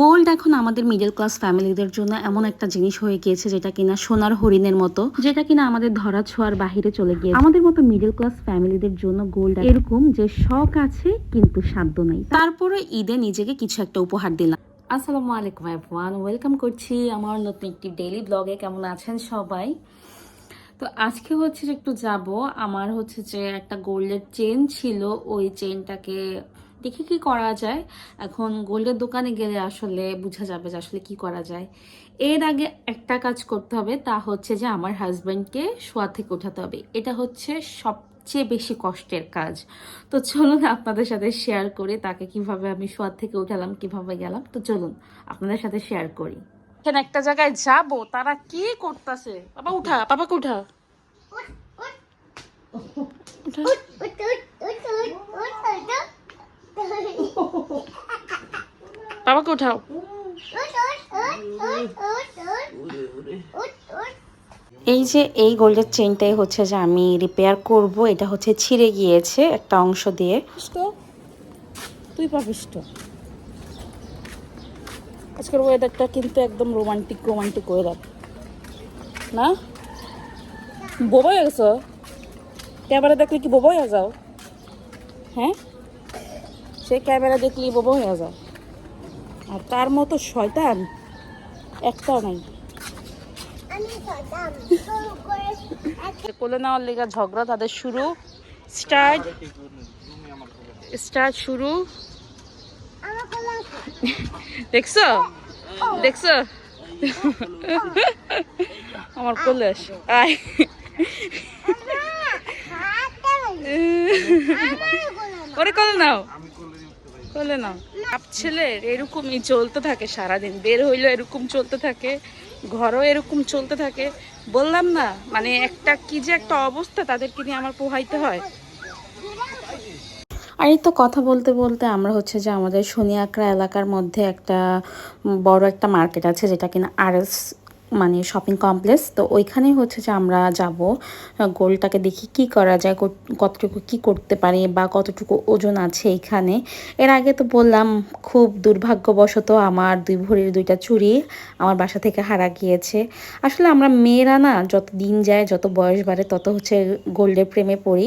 Gold এখন আমাদের middle class ফ্যামিলিদের জন্য এমন একটা জিনিস হয়ে গিয়েছে যেটা কিনা সোনার হরিণের মতো, যেটা কিনা আমাদের ধরা ছোঁয়ার বাহিরে চলে গিয়েছে। আমাদের মতো মিডল ক্লাস ফ্যামিলিদের জন্য গোল্ড এরকম যে শখ আছে কিন্তু সাধ্য নেই। তারপরে ঈদে নিজেকে কিছু একটা উপহার দিলাম। আসসালামু আলাইকুম এভরিওয়ান ওয়েলকাম করছি আমার নতুন একটি ডেইলি ব্লগে কেমন আছেন সবাই? তো আজকে হচ্ছে যে একটু যাব। আমার হচ্ছে যে একটা গোল্ডের চেন ছিল, ওই চেনটাকে দেখি কি করা যায়? এখন গোল্ডের দোকানে গেলে আসলে বোঝা যাবে যে আসলে কি করা যায়। এর আগে একটা কাজ করতে হবে, তা হচ্ছে যে আমার হাজব্যান্ডকে শোয়া থেকে উঠাতে হবে। এটা হচ্ছে সবচেয়ে বেশি কষ্টের কাজ। তো চলুন আপনাদের সাথে শেয়ার করি তাকে কীভাবে আমি শোয়া থেকে উঠালাম, কীভাবে গেলাম। তো চলুন আপনাদের সাথে শেয়ার করি। এখানে একটা জায়গায় যাব, তারা কি করতেছে? বাবা, উঠা, বাবাকে উঠা। উঠা। বাবাকে উঠাও। এই যে এই গোল্ডের চেনটাই হচ্ছে যে আমি রিপেয়ার করব এটা হচ্ছে ছিঁড়ে গিয়েছে একটা অংশ দিয়ে। তুই পাবিস তো। আজকের ওয়েদারটা কিন্তু একদম রোমান্টিক রোমান্টিক ওয়েদার না? বোবা হয়ে গেছো? ক্যামেরা দেখলে কি বোবা হয়ে যাও? হ্যাঁ? সেই ক্যামেরা দেখলে বোবা হয়ে যাও আর তার মতো শয়তান একটাও নাই। কোলে নেওয়ার লেগা ঝগড়া তাদের শুরু। স্টার্ট। স্টার্ট শুরু। দেখছ? দেখছ? আমার কোলে আস। আয়। ওরে কোলে নাও। কোলে নাও আপ ছেলের এরকমই চলতে থাকে সারাদিন। বের হইলেও এরকম চলতে থাকে, ঘরও এরকম চলতে থাকে। বললাম না মানে একটা কি যে একটা অবস্থা তাদেরকে নিয়ে আমার পোহাইতে হয়। আর এই তো কথা বলতে বলতে আমরা হচ্ছে যে আমাদের শনিয়াকড়া এলাকার মধ্যে একটা বড় একটা মার্কেট আছে যেটা কিনা আরএস মানে শপিং কমপ্লেক্স তো ওইখানেই হচ্ছে যে আমরা যাব গোলটাকে দেখি কি করা যায় কতটুকু কি করতে পারি বা কতটুকু ওজন আছে এখানে। এর আগে তো বললাম, খুব দুর্ভাগ্যবশত আমার দুই ভরির দুইটা চুড়ি আমার বাসা থেকে হারা গিয়েছে। আসলে আমরা মেয়েরা না, যত দিন যায়, যত বয়স বাড়ে, তত হচ্ছে গোল্ডের প্রেমে পড়ি।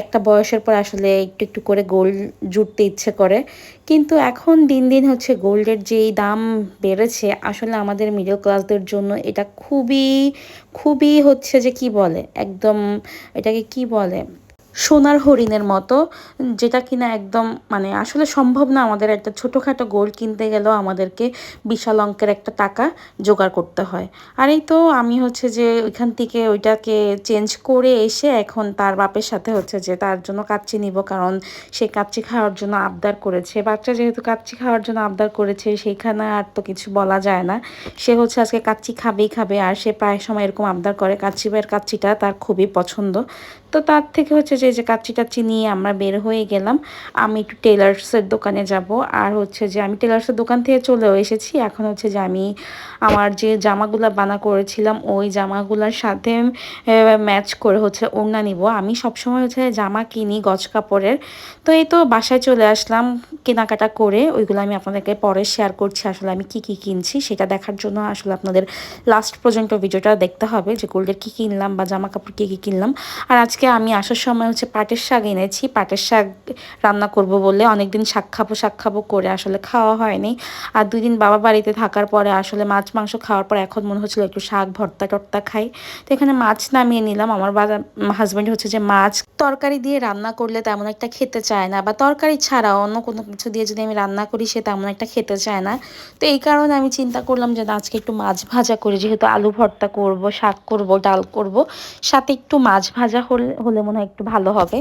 একটা বয়সের পর আসলে একটু একটু করে গোল্ড জুটতে ইচ্ছে করে। কিন্তু এখন দিন দিন হচ্ছে গোল্ডের যেই দাম বেড়েছে, আসলে আমাদের মিডল ক্লাসদের জন্য এটা খুবই খুবই হচ্ছে যে কি বলে, একদম এটাকে কি বলে সোনার হরিণের মতো, যেটা কিনা একদম মানে আসলে সম্ভব না আমাদের একটা ছোটোখাটো গোল্ড কিনতে গেলেও আমাদেরকে বিশাল অঙ্কের একটা টাকা জোগাড় করতে হয়। আর এই তো আমি হচ্ছে যে ওইখান থেকে ওইটাকে চেঞ্জ করে এসে এখন তার বাপের সাথে হচ্ছে যে তার জন্য কাচ্চি নিব, কারণ সে কাচ্চি খাওয়ার জন্য আবদার করেছে। বাচ্চা যেহেতু কাচ্চি খাওয়ার জন্য আবদার করেছে, সেইখানে আর তো কিছু বলা যায় না। সে হচ্ছে আজকে কাচ্চি খাবেই খাবে, আর সে প্রায় সময় এরকম আবদার করে। কাচ্চি ভাইয়ের কাচ্চিটা তার খুবই পছন্দ। তো তার থেকে হচ্ছে যে যে কাচ্চি টাচ্চি নিয়ে আমরা বের হয়ে গেলাম, আমি একটু টেলার্সের দোকানে যাব। আর হচ্ছে যে, আমি টেলার্সের দোকান থেকে চলেও এসেছি। এখন হচ্ছে যে, আমি আমার যে জামাগুলা বানা করেছিলাম, ওই জামাগুলার সাথে ম্যাচ করে হচ্ছে ওড়না নিব। আমি সবসময় হচ্ছে জামা কিনি গজ কাপড়ের। তো এই তো বাসায় চলে আসলাম কেনাকাটা করে। ওইগুলো আমি আপনাদেরকে পরে শেয়ার করছি, আসলে আমি কি কি কিনছি, সেটা দেখার জন্য আসলে আপনাদের লাস্ট পর্যন্ত ভিডিওটা দেখতে হবে যে গোল্ডের কী কিনলাম বা জামা কাপড় কী কী কিনলাম। আর আজকে আমি আসার সময় হচ্ছে পাটের শাক এনেছি। পাটের শাক রান্না করব বলে অনেকদিন শাক খাব শাক খাব করে আসলে খাওয়া হয়নি। আর দুই দিন বাবা বাড়িতে থাকার পরে আসলে মাছ, মাংস খাওয়ার পর এখন মনে হচ্ছিল একটু শাক ভর্তা টর্তা খাই। তো এখানে মাছ নামিয়ে নিলাম। আমার হাজব্যান্ড হচ্ছে যে মাছ তরকারি দিয়ে রান্না করলে তেমন একটা খেতে চায় না বা তরকারি ছাড়া অন্য কোনো কিছু দিয়ে যদি আমি রান্না করি সে তেমন একটা খেতে চায় না। তো এই কারণে আমি চিন্তা করলাম যে আজকে একটু মাছ ভাজা করি যেহেতু আলু ভর্তা করব, শাক করব, ডাল করব, সাথে একটু মাছ ভাজা হলে হলে মনে হয় একটু ভালো হবে।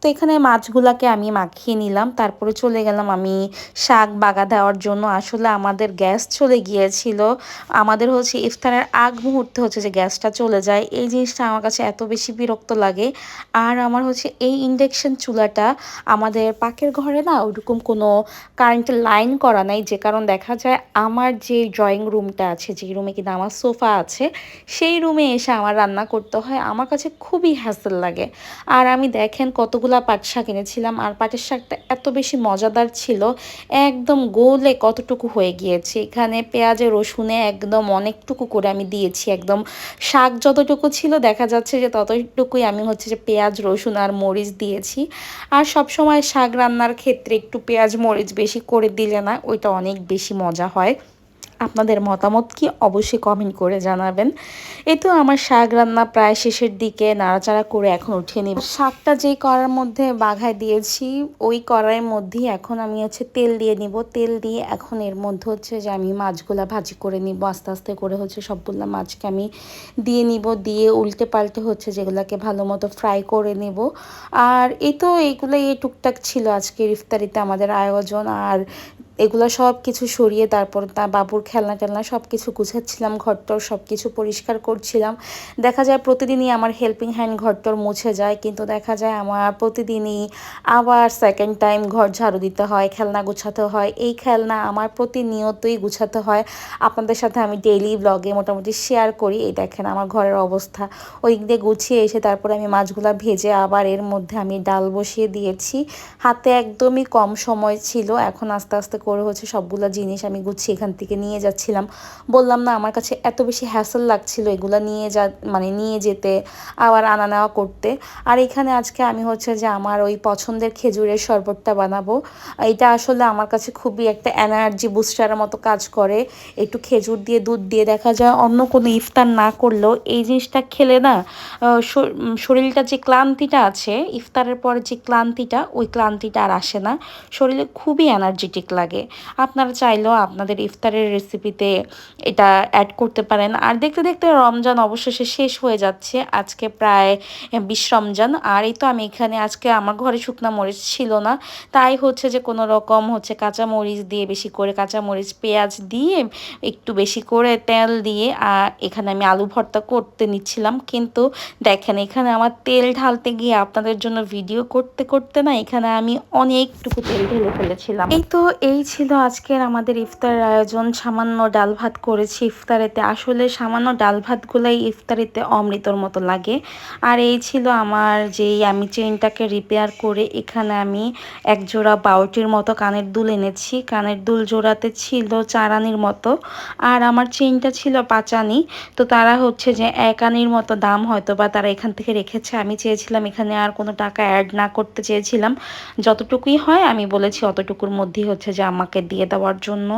তো এখানে মাছগুলাকে আমি মাখিয়ে নিলাম। তারপরে চলে গেলাম আমি শাক বাগা দেওয়ার জন্য। আসলে আমাদের গ্যাস চলে গিয়েছিল। আমাদের হচ্ছে ইফতারের আগ মুহূর্তে হচ্ছে যে গ্যাসটা চলে যায়। এই জিনিসটা আমার কাছে এত বেশি বিরক্ত লাগে। আর আমার হচ্ছে এই ইন্ডাকশন চুলাটা আমাদের পাকের ঘরে না ওরকম কোনো কারেন্টের লাইন করা নাই। যে কারণ দেখা যায় আমার যে ড্রয়িং রুমটা আছে, যে রুমে কিনা আমার সোফা আছে, সেই রুমে এসে আমার রান্না করতে হয়। আমার কাছে খুবই হ্যাসেল লাগে। লাগে আর আমি দেখেন কতগুলা পাট শাক এনেছিলাম, আর পাটের শাকটা এত বেশি মজাদার ছিল, একদম গোলে কতটুকু হয়ে গিয়েছে। এখানে পেঁয়াজে, রসুনে একদম অনেকটুকু করে আমি দিয়েছি, একদম শাক যতটুকু ছিল দেখা যাচ্ছে যে ততটুকুই আমি হচ্ছে যে পেঁয়াজ, রসুন আর মরিচ দিয়েছি। আর সব সময় শাক রান্নার ক্ষেত্রে একটু পেঁয়াজ, মরিচ বেশি করে দিলে না ওইটা অনেক বেশি মজা হয়। আপনাদের মতামত কি অবশ্যই কমেন্ট করে জানাবেন। এই তো আমার শাক রান্না প্রায় শেষের দিকে, নাড়াচাড়া করে এখন উঠিয়ে নিব। শাকটা যেই কড়ার মধ্যে বাঘায় দিয়েছি, ওই কড়াইয়ের মধ্যেই এখন আমি হচ্ছে তেল দিয়ে নিব। তেল দিয়ে এখন এর মধ্যে হচ্ছে যে আমি মাছগুলা ভাজি করে নিব। আস্তে আস্তে করে হচ্ছে সবগুলো মাছকে আমি দিয়ে নিব। দিয়ে উল্টে পাল্টে হচ্ছে যেগুলোকে ভালো মতো ফ্রাই করে নেব। আর এই তো এইগুলো এই টুকটাক ছিল আজকের ইফতারিতে আমাদের আয়োজন। আর এগুলো সব কিছু সরিয়ে তারপর তা বাবুর খেলনা টেলনা সব কিছু গুছাচ্ছিলাম ঘরটর সব কিছু পরিষ্কার করছিলাম। দেখা যায় প্রতিদিনই আমার হেল্পিং হ্যান্ড ঘরটর মুছে যায়, কিন্তু দেখা যায় আমার প্রতিদিনই আবার সেকেন্ড টাইম ঘর ঝাড়ু দিতে হয়, খেলনা গুছাতে হয়। এই খেলনা আমার প্রতিনিয়তই গুছাতে হয়। আপনাদের সাথে আমি ডেইলি ব্লগে মোটামুটি শেয়ার করি। এই দেখেন আমার ঘরের অবস্থা। ওই দিয়ে গুছিয়ে এসে তারপরে আমি মাছগুলা ভেজে আবার এর মধ্যে আমি ডাল বসিয়ে দিয়েছি। হাতে একদমই কম সময় ছিল, এখন আস্তে আস্তে করে হচ্ছে সবগুলো জিনিস আমি গুছিয়ে এখান থেকে নিয়ে যাচ্ছিলাম। বললাম, না, আমার কাছে এত বেশি হ্যাসল লাগছিল এগুলো নিয়ে যা মানে নিয়ে যেতে, আবার আনা নেওয়া করতে। আর এখানে আজকে আমি হচ্ছে যে আমার ওই পছন্দের খেজুরের শরবতটা বানাবো। এটা আসলে আমার কাছে খুবই একটা এনার্জি বুস্টারের মতো কাজ করে। একটু খেজুর দিয়ে, দুধ দিয়ে দেখা যায় অন্য কোনো ইফতার না করলেও এই জিনিসটা খেলে না শরীরটা যে ক্লান্তিটা আছে, ইফতারের পরে যে ক্লান্তিটা, ওই ক্লান্তিটা আর আসে না। শরীরে খুবই এনার্জেটিক লাগে। আপনারা চাইলেও আপনাদের ইফতারের রেসিপিতে এটা অ্যাড করতে পারেন। আর দেখতে দেখতে রমজান অবশেষে শেষ হয়ে যাচ্ছে। আজকে প্রায় বিশ রমজান। আর এই তো আমি এখানে আজকে আমার ঘরে শুকনা মরিচ ছিল না। তাই হচ্ছে যে কোনো রকম হচ্ছে কাঁচা মরিচ দিয়ে বেশি করে কাঁচা মরিচ, পেঁয়াজ দিয়ে একটু বেশি করে তেল দিয়ে, আর এখানে আমি আলু ভর্তা করতে নিচ্ছিলাম। কিন্তু দেখেন এখানে আমার তেল ঢালতে গিয়ে আপনাদের জন্য ভিডিও করতে করতে না এখানে আমি অনেকটুকু তেল ঢেলে ফেলেছিলাম। এই তো এই ছিল আজকের আমাদের ইফতার আয়োজন। সামান্য ডাল ভাত করেছি ইফতারেতে। আসলে সামান্য ডাল ভাতগুলাই ইফতারিতে অমৃতর মতো লাগে। আর এই ছিল আমার যেই আমি চেনটাকে রিপেয়ার করে এখানে আমি এক জোড়া বাউটির মতো কানের দুল এনেছি। কানের দুল জোড়াতে ছিল চারানির মতো। আর আমার চেনটা ছিল পাঁচানি। তো তারা হচ্ছে যে এক আনির মতো দাম হয়তো বা তারা এখান থেকে রেখেছে। আমি চেয়েছিলাম এখানে আর কোনো টাকা অ্যাড না করতে চেয়েছিলাম। যতটুকুই হয় আমি বলেছি, অতটুকুর মধ্যেই হচ্ছে যে আমাকে দিয়ে দেওয়ার জন্য।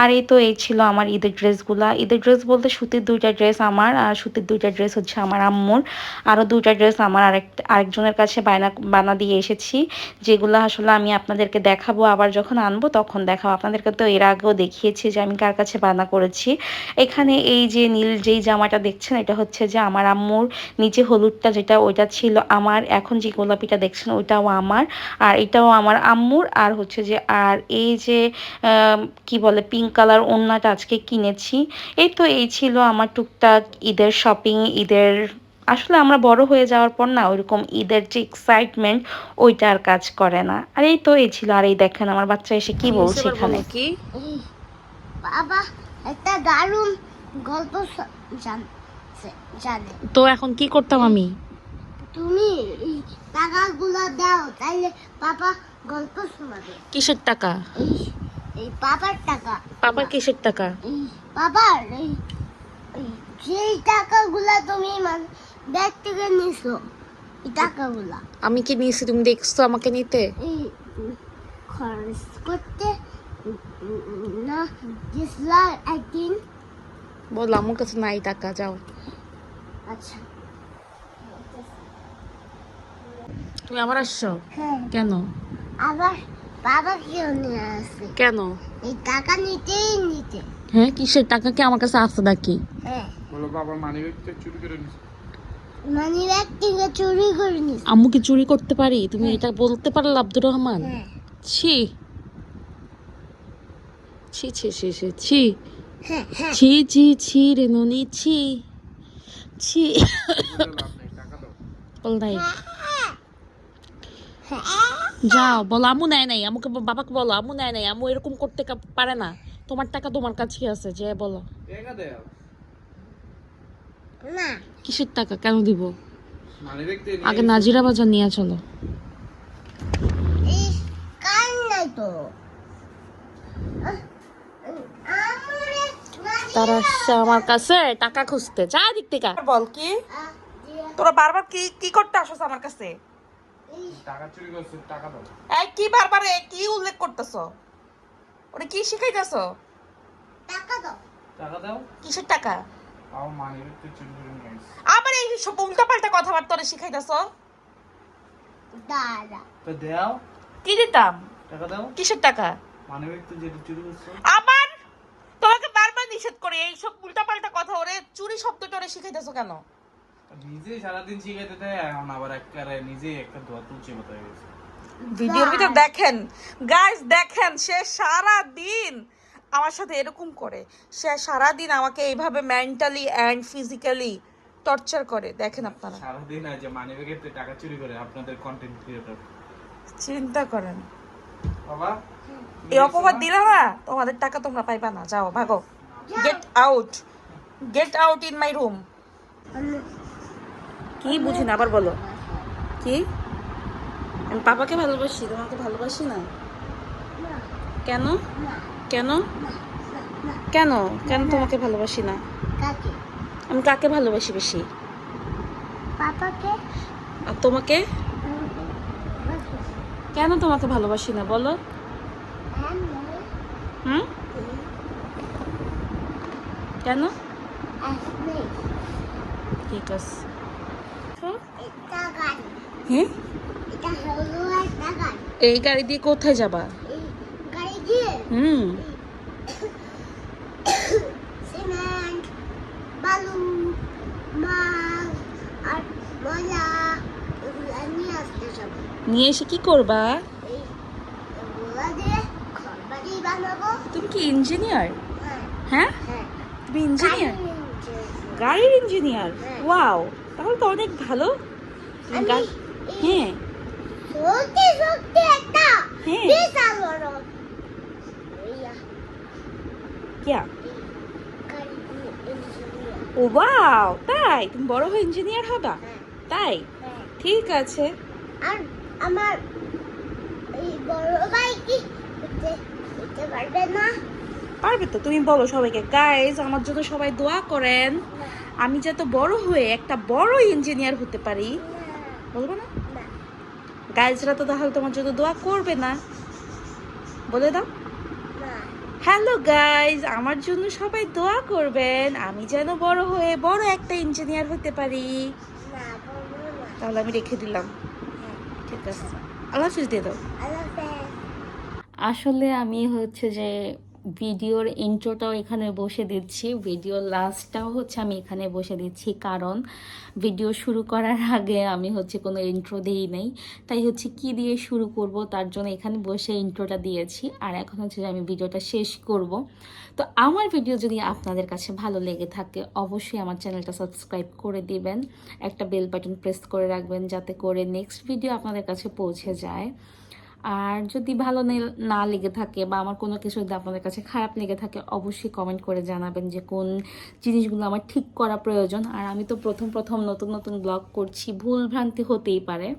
আর এই তো এই ছিল আমার ঈদের ড্রেসগুলা। ঈদের ড্রেস বলতে সুতির দুইটা ড্রেস আমার, আর সুতির দুইটা ড্রেস হচ্ছে আমার আম্মুর। আরও দুইটা ড্রেস আমার আরেক, আরেকজনের কাছে বায়না, বানা দিয়ে এসেছি, যেগুলো আসলে আমি আপনাদেরকে দেখাবো, আবার যখন আনব তখন দেখাবো। আপনাদেরকে তো এর আগেও দেখিয়েছি যে আমি কার কাছে বানা করেছি। এখানে এই যে নীল যেই জামাটা দেখছেন, এটা হচ্ছে যে আমার আম্মুর। নিচে হলুদটা যেটা, ওইটা ছিল আমার। এখন যে গোলাপিটা দেখছেন, ওইটাও আমার। আর এটাও আমার আম্মুর। আর হচ্ছে যে, আর এই যে কি বলে পিঙ্ক কালার ওড়নাটা আজকে কিনেছি। এই তো এই ছিল আমার টুকটাক ঈদের শপিং ঈদের আসলে আমরা বড় হয়ে যাওয়ার পর না ওইরকম ঈদের যে এক্সাইটমেন্ট ওইটা আর কাজ করে না। আর এই তো এই ছিল আর এই দেখেন আমার বাচ্চা এসে কি বলছে এখানে। কি? বাবা একটা দারুণ গল্প জান- জানে। তো এখন কি করতাম আমি? তুমি টাকাগুলো দাও তাইলে বাবা গল্প শোনাবে। কিসের টাকা? এই বাবার টাকা। পাপার কিসের টাকা? বাবার যেই টাকাগুলা তুমি মানে ব্যাগ থেকে নিছো এই টাকাগুলা। আমি কি নিয়েছি তুমি দেখছ আমাকে নিতে? খরচ করতে না গেছলা একদিন। বল আমার কাছে নাই টাকা যাও। আচ্ছা। তুমি আবার আসছো? হ্যাঁ। কেন? আবার বাবা কেউ নিয়ে আসে। কেন? এই টাকা নিতেই নিতে। হ্যাঁ কিসের টাকা? কি আমার কাছে আছে নাকি? হ্যাঁ। বলো বাবার মানি ব্যাগটা চুরি করে নিছে। মানে ব্যাগ থেকে চুরি করে নিস আম্মু কি চুরি করতে পারি? তুমি এটা বলতে পারলে আব্দুর রহমান? হ্যাঁ। ছি। ছি ছি ছি ছি ছি। হ্যাঁ হ্যাঁ। ছি ছি ছি রে ননি ছি। ছি। বলে নাই যাও বলো আমু নেয় নাই আমুকে বাবাকে বলো আমু নেয় নাই আমু এরকম করতে পারে না। তোমার টাকা তোমার কাছে আছে যে বলো। না। কিসের টাকা? কেন দিব? আগে নাজিরা বাজার নিয়ে চলো। এই কান নাই তো। আহ, আমরে নাজি- তারা আসছে আমার কাছে টাকা খুঁজতে। যা দিক থেকে। বল কি? তোরা বারবার কি কি করতে আসছ আমার কাছে? টাকা চুরি করছে টাকা দাও। এই কি বারবার এ কি উল্লেখ করতেছ? ওরে কি শিখাইতেছ? টাকা দাও। টাকা দাও? কিসের টাকা? আমার মানি ব্যাগতে চুরি করে নিয়ে আবার এই সব উল্টাপাল্টা কথাবার্তা ওরে শিখাইতেছ? দাদা তো দাও। কি দিতাম? টাকা দাও। কিসের টাকা? মানি ব্যাগতে যেটা চুরি করছে। আবার তোমাকে বারবার নিষেধ করে এই সব উল্টা পাল্টা কথা ওরে চুরি শব্দটা ওরে শিখাইতেছ কেন? নিজে সারাদিন শিখাইতে দেয় এখন আবার একবারে নিজে একটা তুলছে মতো হয়ে গেছে ভিডিওর ভিতর দেখেন। গাইস দেখেন সে সারা দিন আমার সাথে এরকম করে। সে সারা দিন আমাকে এইভাবে মেন্টালি অ্যান্ড ফিজিক্যালি টর্চার করে। দেখেন আপনারা। সারাদিন আজ মানি ব্যাগেতে টাকা চুরি করে আপনাদের কন্টেন্ট ক্রিয়েটর চিন্তা করেন। বাবা এই অপবাদ দিলে না? তোমাদের টাকা তোমরা পাইবা না। যাও ভাগো। Get out get out in my room কি? বুঝি না আবার বলো। কি? আমি পাপাকে ভালোবাসি তোমাকে ভালোবাসি না? কেন? কেন? কেন? কেন তোমাকে ভালোবাসি না? আমি কাকে ভালোবাসি বেশি? পাপাকে? আর তোমাকে? কেন তোমাকে ভালোবাসি না বলো। হুম? কেন? ঠিক আছে। হ্যাঁ এই গাড়ি দিয়ে কোথায় যাবা? হুম। নিয়ে এসে কি করবা? তুমি কি ইঞ্জিনিয়ার হ্যাঁ। হ্যাঁ? হ্যাঁ। তুমি ইঞ্জিনিয়ার গাড়ির ইঞ্জিনিয়ার হ্যাঁ। ওয়াও তাহলে তো অনেক ভালো। হ্যাঁ। সত্যি সত্যি একটা হ্যাঁ। বিশাল বড় কিয়া। ও ওয়াও তাই? তুমি বড় হয়ে ইঞ্জিনিয়ার হবা? হ্যাঁ। তাই? হ্যাঁ। ঠিক আছে। আর আমার এই বড় ভাই কি? পারবে না? পারবে তো? তুমি বলো সবাইকে। গাইজ আমার জন্য সবাই দোয়া করেন। আমি যাতে বড় হয়ে একটা বড় ইঞ্জিনিয়ার হতে পারি। বলব না? গাইজরা তো তাহলে তোমার জন্য দোয়া করবে না। বলে দাও। হ্যালো গাইজ আমার জন্য সবাই দোয়া করবেন। আমি যেন বড় হয়ে বড় একটা ইঞ্জিনিয়ার হতে পারি। তাহলে আমি রেখে দিলাম। ঠিক আছে। আল্লাহ হাফিজ দিয়ে দাও। আসলে আমি হচ্ছে যে ভিডিওর ইন্ট্রোটাও এখানে বসে দিচ্ছি। ভিডিওর লাস্টটাও হচ্ছে আমি এখানে বসে দিচ্ছি, কারণ ভিডিও শুরু করার আগে আমি হচ্ছে কোনো ইন্ট্রো দিই নেই। তাই হচ্ছে কি দিয়ে শুরু করব, তার জন্য এখানে বসে ইন্ট্রোটা দিয়েছি। আর এখন হচ্ছে আমি ভিডিওটা শেষ করব। তো আমার ভিডিও যদি আপনাদের কাছে ভালো লেগে থাকে, অবশ্যই আমার চ্যানেলটা সাবস্ক্রাইব করে দিবেন। একটা বেল বাটন প্রেস করে রাখবেন যাতে করে নেক্সট ভিডিও আপনাদের কাছে পৌঁছে যায়। আর যদি ভালো নে- লেগে থাকে বা আমার কোনো কিছু যদি আপনাদের কাছে খারাপ লেগে থাকে, অবশ্যই কমেন্ট করে জানাবেন যে কোন জিনিসগুলো আমার ঠিক করা প্রয়োজন। আর আমি তো প্রথম প্রথম নতুন নতুন ব্লগ করছি, ভুল ভ্রান্তি হতেই পারে।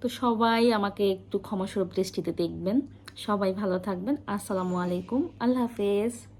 তো সবাই আমাকে একটু ক্ষমাস্বরূপ দৃষ্টিতে দেখবেন। সবাই ভালো থাকবেন। আসসালামু আলাইকুম। আল্লাহ হাফেজ।